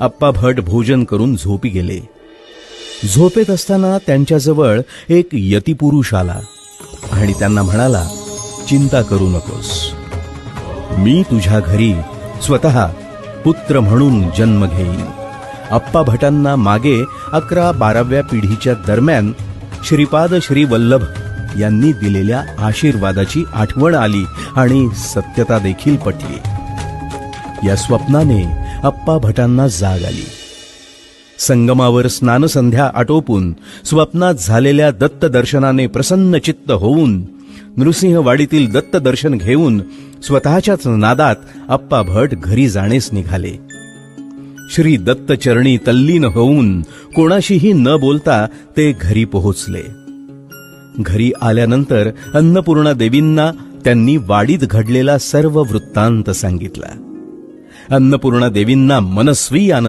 आप्पा भट भोजन करून झोपी गेले. झोपेत असताना त्यांच्याजवळ एक यतिपुरुष आला आणि त्यांना म्हणाला चिंता करू नकोस. मी तुझ्या घरी स्वतः पुत्र म्हणून जन्म घेईन. आप्पा भटांना मागे अकरा बाराव्या पिढीच्या दरम्यान श्रीपाद श्री वल्लभ यांनी दिलेल्या आशीर्वादाची आठवण आली आणि सत्यता देखील पटली. या स्वप्नाने अप्पा भटांना जाग आली. संगमावर स्नानसंध्या आटोपून स्वप्नात झालेल्या दत्त दर्शनाने प्रसन्न चित्त होऊन नृसिंहवाडीतील दत्त दर्शन घेऊन स्वतःच्याच नादात अप्पा भट घरी जाणेस निघाले. श्री दत्त चरणी तल्लीन होऊन कोणाशीही न बोलता ते घरी पोहोचले. घरी आल्यानंतर अन्नपूर्णा देवींना त्यांनी वाडीत घडलेला सर्व वृत्तांत सांगितला. अन्नपूर्णा देवींना मनस्वी आनंद